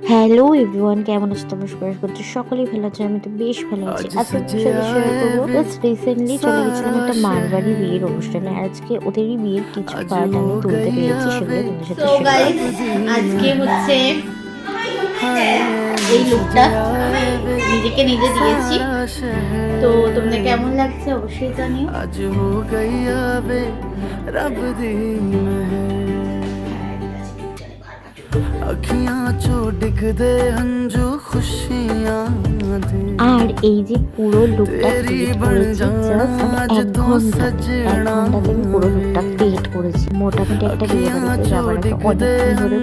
Hello everyone কেমন আছো তোমরা? সবাই করছ সকলেই ভালো আছো আমি তো বেশ ভালো আছি। আজকে সাথে শেয়ার করব জাস্ট রিসেন্টলি চলে গেছিলাম একটা মারবাড়ি বিয়ের অনুষ্ঠানে। আজকে ওদেরই বিয়ের কিছু পার্ট আমি তুলতে পেরেছি সেগুলো তোমাদের সাথে শেয়ার করব। আজকে হচ্ছে এই লুকটা নিজেকে নিজে দিয়েছি। তো তোমাদের কেমন লাগছে অবশ্যই জানিও। আজ হো গাইয়া বে রব দিন মে হ্যাঁ, আখিয়া আর এই যে পুরো লুকটা ক্রিয়েট করেছি জাস্ট এক ঘণ্টা এক ঘন্টাতে আমি পুরো লুকটা ক্রিয়েট করেছি। মোটামুটি একটা মানে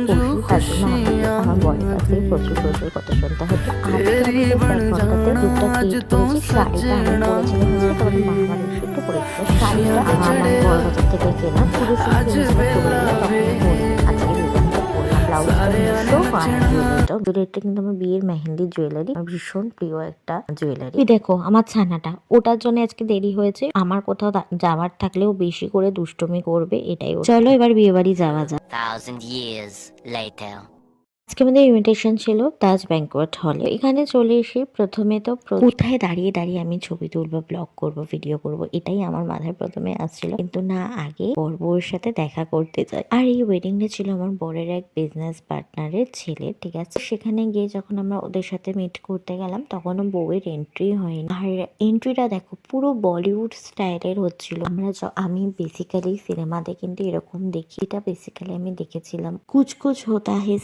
আমার বয়ের কাছে প্রচুর প্রচুর কথা শুনতে হতো আর এক ঘন্টাতে লুকটা ক্রিয়েট করেছি শাড়িটা আমি পরেছিলাম হচ্ছে আমার বিয়ের মেহেন্দি জুয়েলারি ভীষণ প্রিয় একটা জুয়েলারি দেখো, আমার ছানাটা। ওটার জন্য আজকে দেরি হয়েছে। আমার কোথাও যাওয়ার থাকলেও বেশি করে দুষ্টুমি করবে, এটাই চলো এবার বিয়ে বাড়ি যাওয়া যাক. আজকে আমাদের ইনভিটেশন ছিল তাজ ব্যাংকোয়েট হলে এখানে চলে এসে প্রথমে তো কোথায় দাঁড়িয়ে দাঁড়িয়ে আমি ছবি তুলবো ব্লগ করব ভিডিও করব, এটাই আমার মাথায় প্রথমে আসছিল। কিন্তু না, আগে বর সাথে দেখা করতে যাই। আর এই ওয়েডিংটা ছিল আমার বরের এক বিজনেস পার্টনারের ছেলে, ঠিক আছে? সেখানে গিয়ে যখন আমরা ওদের সাথে মিট করতে গেলাম, তখনও বউয়ের এন্ট্রি হয়নি। আর এন্ট্রিটা দেখো, পুরো বলিউড স্টাইলের হচ্ছিল। আমরা আমি বেসিক্যালি সিনেমাতে কিন্তু এরকম দেখি। এটা বেসিক্যালি আমি দেখেছিলাম। কুচ কুচ হোতা হে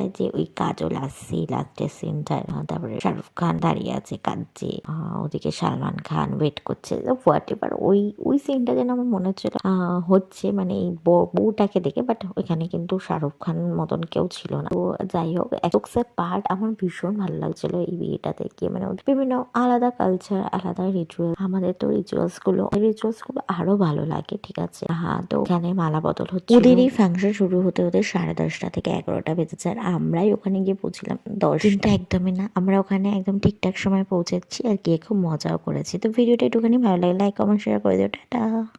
সিনেমাটায় যে ওই কাজল আসছে লাস্টের সিনটায় তারপরে শাহরুখ খান দাঁড়িয়ে আছে কাঁদছে। ওদিকে সালমান খান ওয়েট করছে। হোয়াট এভার ওই ওই সিনটা যেন আমার মনে হচ্ছিল হচ্ছে মানে এই বউটাকে দেখে বাট ওইখানে কিন্তু শাহরুখ খান মতন কেউ ছিল না। তো যাই হোক একসের পার্ট আমার ভীষণ ভালো লাগছিল এই বিয়েটা দেখে। মানে বিভিন্ন আলাদা কালচার আলাদা রিচুয়াল আমাদের তো রিচুয়ালসগুলো রিচুয়ালসগুলো আরও ভালো লাগে, ঠিক আছে? হ্যাঁ তো এখানে মালা বদল হচ্ছে ওদের এই ফাংশন শুরু হতে হতে সাড়ে দশটা থেকে এগারোটা বেজেছে। আর আমরাই ওখানে গিয়ে পৌঁছিলাম দশ কিন্তু একদমই না আমরা ওখানে একদম ঠিকঠাক সময় পৌঁছাচ্ছি আর গিয়ে খুব মজাও করেছি। তো ভিডিওটা একটুখানি ভালো লাগে লাইক কমেন্ট শেয়ার করে দিও টাটা।